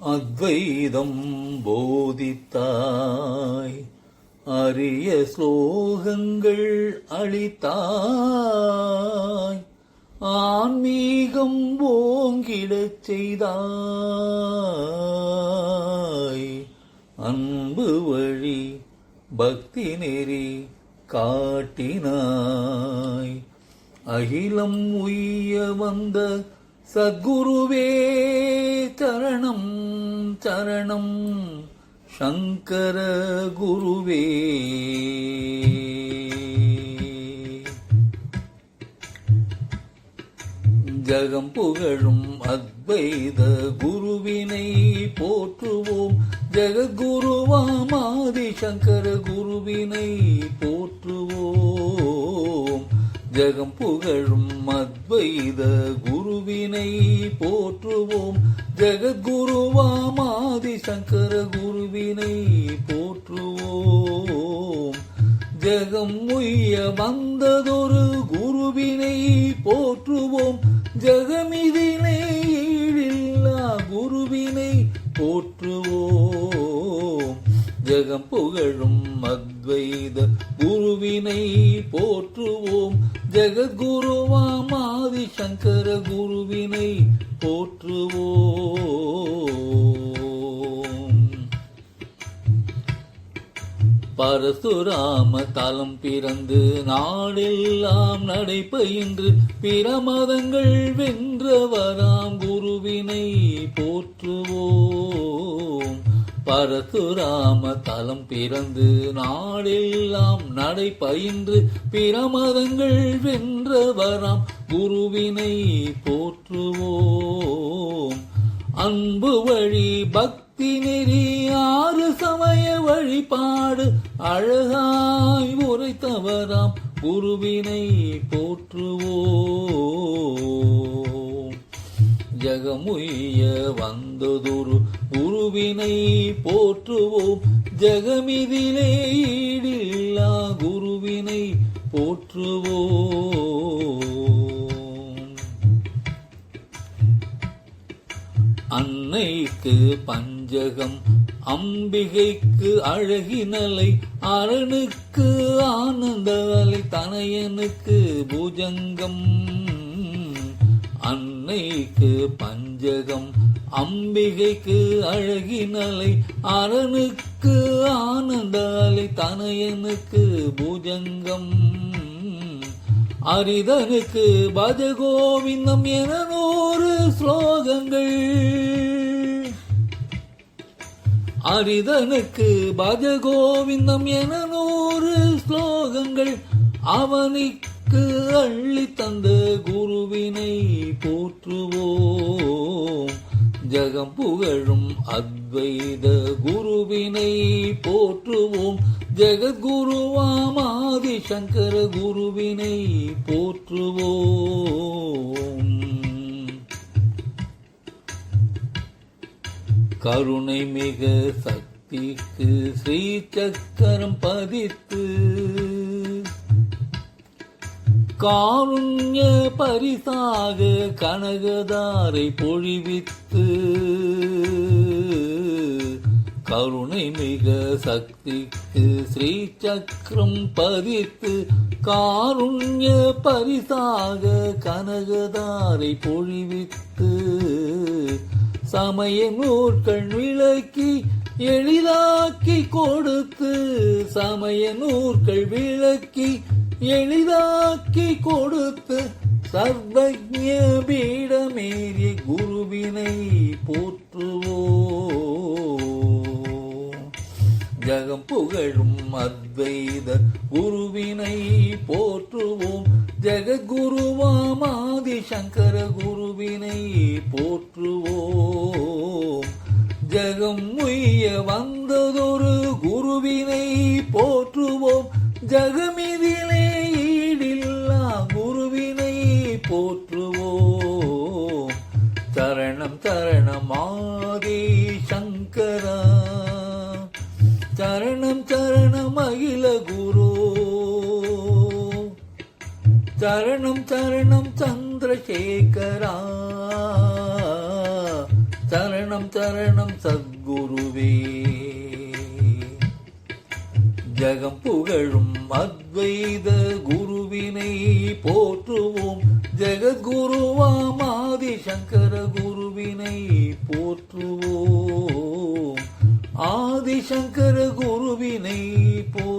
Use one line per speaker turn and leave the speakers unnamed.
அத்வைதம் போதித்தாய். அரிய ஸ்லோகங்கள் அளித்தாய். ஆன்மீகம் ஓங்கிடச் செய்தாய். அன்பு வழி பக்தி நெறி காட்டினாய். அகிலம் உய்ய வந்த சத்குருவே சரணம் சரணம். சங்கர குருவே. ஜகம் புகழும் அத்வைத குருவினை போற்றுவோம். ஜெககுருவாமாதி ஆதிசங்கர குருவினை போற்றுவோம். ஜகம் புகழும் அத்வைத குரு குருவினை போற்றுவோம். ஜெகத்குருவாமாதி சங்கர குருவினை போற்றுவோம். ஜெகம் உய்ய வந்ததொரு குருவினை போற்றுவோம். ஜெகமிதினை ஈழில்லா குருவினை போற்றுவோம். ஜெகம் புகழும் அத்வைத குருவினை போற்றுவோம். ஜெகத்குருவாம் சங்கர குருவினை போற்றுவோம். பரசுராம தலம் பிறந்து நாடெல்லாம் நடைபயின்று பிற மதங்கள் வென்றவராம் குருவினை போற்றுவோம். பரசுராம தலம் பிறந்து நாடெல்லாம் நடைபயின்று பிற மதங்கள் வென்றவராம் குருவினை போற்றுவோம். அன்பு வழி பக்தி நெறி ஆறு சமய வழிபாடு அழகாய் உரைத்தவராம் குருவினை போற்றுவோம். ஜகமுய்ய வந்ததொரு குருவினை போற்றுவோம். ஜகமிதிலே ஈடில்லா குருவினை போற்றுவோம். அன்னைக்கு பஞ்சகம் அம்பிகைக்கு அழகினலை அரணுக்கு ஆனந்த அலை தனையனுக்கு புஜங்கம் அன்னைக்கு பஞ்சகம் அம்பிகைக்கு அழகினலை அரணுக்கு ஆனந்தாலை தனையனுக்கு பூஜங்கம். அரிதனுக்கு பஜகோவிந்தம் என நூறு ஸ்லோகங்கள். அரிதனுக்கு பஜகோவிந்தம் என நூறு ஸ்லோகங்கள். அவனுக்கு நமக்கு அள்ளி தந்த குருவினை போற்றுவோம். ஜகம் புகழும் அத்வைத குருவினை போற்றுவோம். ஜெகத்குருவாமாதி சங்கர குருவினை போற்றுவோம். கருணை மிக சக்திக்கு ஸ்ரீ சக்கரம் பதித்து காருண்ய பரிசாக கனகதாரை பொழிவித்து கருணை மிக சக்திக்கு ஸ்ரீ சக்கரம் பதித்து காருண்ய பரிசாக கனகதாரை பொழிவித்து சமய நூற்கள் விளக்கி எளிதாக்கி கொடுத்து சமய நூற்கள் விளக்கி எளிதாக்கி கொடுத்து சர்வஜ பீடமேறிய குருவினை போற்றுவோ ஜகம் புகழும் அத்வைத குருவினை போற்றுவோம். ஜெகத்குருவாமாதி சங்கர குருவினை போற்றுவோம். ஜகம் உய்ய வந்ததொரு குருவினை போற்றுவோம். ஜகமிதிலே தரணம் தரணம் சந்திரசேகரா. தரணம் தரணம் சத்குருவே. ஜகம் புகழும் அத்வைத குருவினை போற்றுவோம். ஜெகத்குருவாம் ஆதிசங்கர குருவினை போற்றுவோம். ஆதிசங்கர குருவினை போ